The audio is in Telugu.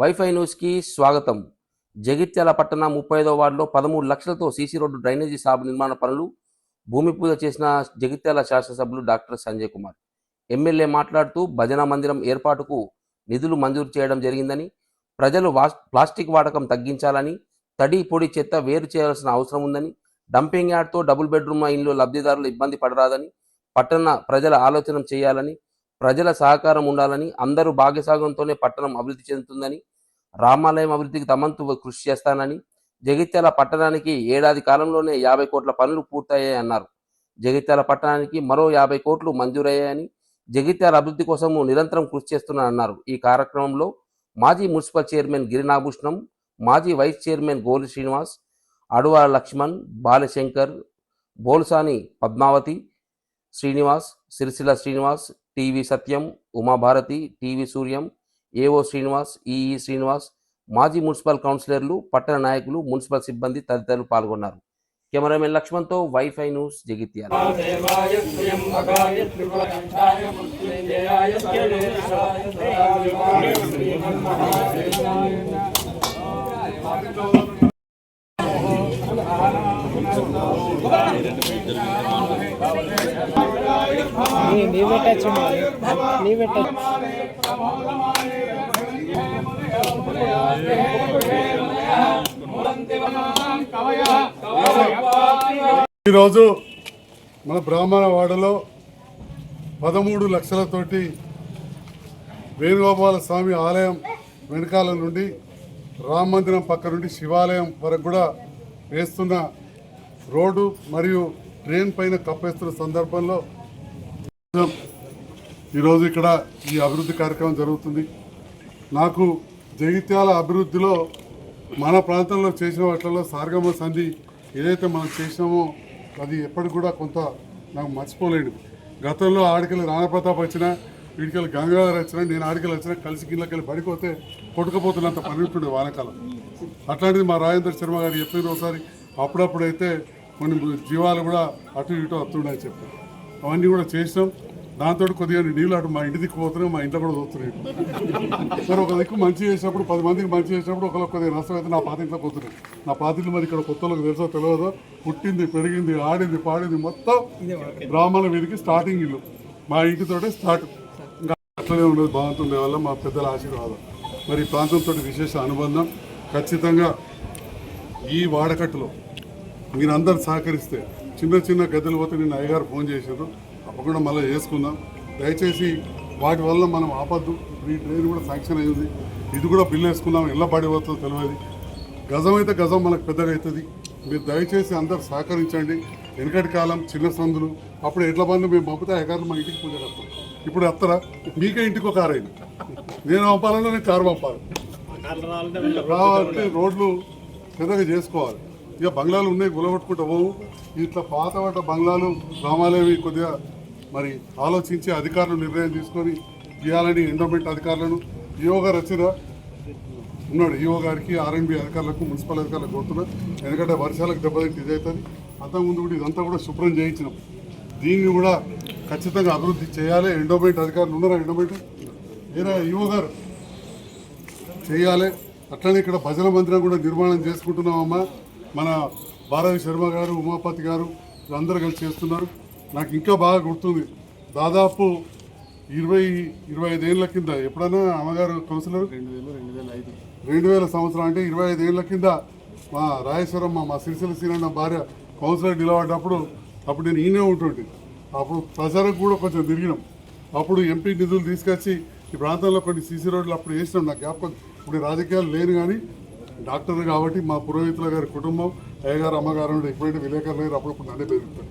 వైఫై న్యూస్కి స్వాగతం. జగిత్యాల పట్టణ ముప్పై ఐదో వార్డులో పదమూడు లక్షలతో సీసీ రోడ్డు డ్రైనేజీ సాబ్ నిర్మాణ పనులు భూమి పూజ చేసిన జగిత్యాల శాసనసభ్యులు డాక్టర్ సంజయ్ కుమార్. ఎమ్మెల్యే మాట్లాడుతూ భజన మందిరం ఏర్పాటుకు నిధులు మంజూరు చేయడం జరిగిందని ప్రజలు వాస్ ప్లాస్టిక్ వాడకం తగ్గించాలని తడి పొడి చెత్త వేరు చేయాల్సిన అవసరం ఉందని డంపింగ్ యార్డ్తో డబుల్ బెడ్రూమ్ ఇల్లు లబ్ధిదారులు ఇబ్బంది పడరాదని పట్టణ ప్రజల ఆలోచన చేయాలని ప్రజల సహకారం ఉండాలని అందరూ భాగ్యసాగంతోనే పట్టణం అభివృద్ధి చెందుతుందని రామాలయం అభివృద్ధికి తమంతు కృషి చేస్తానని జగిత్యాల పట్టణానికి ఏడాది కాలంలోనే యాభై కోట్ల పనులు పూర్తయ్యాయి అన్నారు. జగిత్యాల పట్టణానికి మరో యాభై కోట్లు మంజూరయ్యాయని జగిత్యాల అభివృద్ధి కోసము నిరంతరం కృషి చేస్తున్నానన్నారు ఈ కార్యక్రమంలో మాజీ మున్సిపల్ చైర్మన్ గిరినాభూషణం మాజీ vice chairman Goli Srinivas Aduva Lakshman Balashankar Bolsani Padmavathi Srinivas Sircilla Srinivas TV Satyam Umabharati TV Suryam AO Srinivas EE Srinivas మాజీ మున్సిపల్ కౌన్సిలర్లు పట్టణ నాయకులు మున్సిపల్ సిబ్బంది తదితరులు పాల్గొన్నారు. కెమెరామెన్ లక్ష్మణ్తో వైఫై న్యూస్ జగిత్యాల. ఈరోజు మన బ్రాహ్మణవాడలో పదమూడు లక్షలతోటి వేణుగోపాల స్వామి ఆలయం వెనకాల నుండి రామ మందిరం పక్క నుండి శివాలయం వరకు కూడా వేస్తున్న రోడ్డు మరియు ట్రైన్ పైన కప్పేస్తున్న సందర్భంలో ఈరోజు ఇక్కడ ఈ అభివృద్ధి కార్యక్రమం జరుగుతుంది. నాకు జగిత్యాల అభివృద్ధిలో మన ప్రాంతంలో చేసిన వాటిలో సారగమ్మ సంధి ఏదైతే మనం చేసినామో అది ఎప్పటికి కూడా కొంత నాకు మర్చిపోలేను గతంలో ఆడికెళ్ళి రాణప్రతాప్ వచ్చినా వీడికెళ్ళి గంగాధర్ వచ్చినా నేను ఆడికెళ్ళి వచ్చినా కలిసి కిందకెళ్ళి పడిపోతే కొట్టుకపోతున్నంత పని ఉంటుండే వానకాలం. అట్లాంటిది మా రాజేంద్ర శర్మ గారు చెప్పిన ఒకసారి అప్పుడప్పుడైతే కొన్ని జీవాలు కూడా అటు ఇటు వస్తుండే అని చెప్పారు అవన్నీ కూడా చేసినాం. దాంతో కొద్దిగా నీళ్ళు అటు మా ఇంటి దిక్కు పోతున్నాయి మా ఇంట్లో కూడా చూస్తున్నాయి సరే ఒక దిక్కు మంచి చేసినప్పుడు పది మందికి మంచి చేసినప్పుడు ఒకరికి కొద్దిగా నష్టం అయితే నా పాత ఇంట్లో పోతున్నాయి నా పాత మరి ఇక్కడ కొత్తలకు తెలుసో తెలియదో పుట్టింది పెరిగింది ఆడింది పాడింది మొత్తం బ్రాహ్మణ వీధికి స్టార్టింగ్ ఇల్లు. మా ఇంటితోటే స్టార్ట్ ఇంకా అట్లనే ఉండదు బాగుంటుండే వల్ల మా పెద్దల ఆశీర్వాదం. మరి ఈ ప్రాంతంతో విశేష అనుబంధం. ఖచ్చితంగా ఈ వాడకట్టులో మీరందరూ సహకరిస్తే చిన్న చిన్న గదులు పోతే నేను అయ్యగారు ఫోన్ చేశారు తప్పకుండా మళ్ళీ చేసుకుందాం. దయచేసి వాటి వల్ల మనం ఆపద్దు. ఈ ట్రైన్ కూడా శాంక్షన్ అయ్యింది. ఇది కూడా బిల్లు వేసుకుందాం. ఎలా పడిపోతుందో తెలియదు. గజం అయితే గజం మనకు పెద్దగా అవుతుంది. మీరు దయచేసి అందరు సహకరించండి. వెనకటి కాలం చిన్న సందులు. అప్పుడు ఎట్ల బంధు మేము పంపితే అయ్యగారు మా ఇంటికి పూజ కడతాం ఇప్పుడు అత్తరా మీకే ఇంటికి ఒక కారు అయింది. నేను పంపాలన్నా నేను కారు పంపాలి. రావాలంటే రోడ్లు పెద్దగా చేసుకోవాలి. ఇక బంగ్లాలు ఉన్నాయి గులగొట్టుకుంటూ పోవు. ఇట్లా పాత పడ్డ బంగ్లాలు గ్రామాలేవి కొద్దిగా మరి ఆలోచించి అధికారులు నిర్ణయం తీసుకొని ఇవ్వాలని ఎండోమెంట్ అధికారులను ఈఓ గారు వచ్చిన ఉన్నాడు. ఈఓ గారికి ఆర్ఎండ్బి అధికారులకు మున్సిపల్ అధికారులకు కోరుతున్నా. ఎందుకంటే వర్షాలకు దెబ్బతింటే ఇదైతుంది. అవుతుంది అంతకుముందు కూడా ఇదంతా కూడా శుభ్రం చేయించినాం. దీన్ని కూడా ఖచ్చితంగా అభివృద్ధి చేయాలి. ఎండోమెంట్ అధికారులు ఉన్నారా? ఎండోమెంట్ ఏరా ఈఓ గారు? చేయాలి. అట్లనే ఇక్కడ భజన మందిరం కూడా నిర్మాణం చేసుకుంటున్నామమ్మా. మన భారవి శర్మ గారు ఉమాపతి గారు అందరూ కలిసి చేస్తున్నారు. నాకు ఇంకా బాగా గుర్తుంది. దాదాపు ఇరవై ఇరవై ఐదేళ్ళ కింద ఎప్పుడైనా అమ్మగారు కౌన్సిలర్? రెండు వేల రెండు వేల ఐదు. రెండు వేల సంవత్సరం అంటే ఇరవై ఐదేళ్ళ కింద మా రాజేశ్వరమ్మ మా సిరిసిల్ల సీనన్న భార్య కౌన్సిలర్ నిలబడ్డప్పుడు అప్పుడు నేను ఈయనే ఉంటుండే అప్పుడు ప్రచారం కూడా కొంచెం తిరిగినాం. అప్పుడు ఎంపీ నిధులు తీసుకొచ్చి ఈ ప్రాంతంలో కొన్ని సీసీ రోడ్లు అప్పుడు వేసినాం. నాకు జ్ఞాపకం ఇప్పుడు రాజకీయాలు లేను కానీ డాక్టర్ కాబట్టి మా పురోహితుల గారి కుటుంబం అయ్యగారు అమ్మగారు ఎప్పుడైతే విలేకరులు గారు అప్పుడప్పుడు నన్నే పెరుగుతారు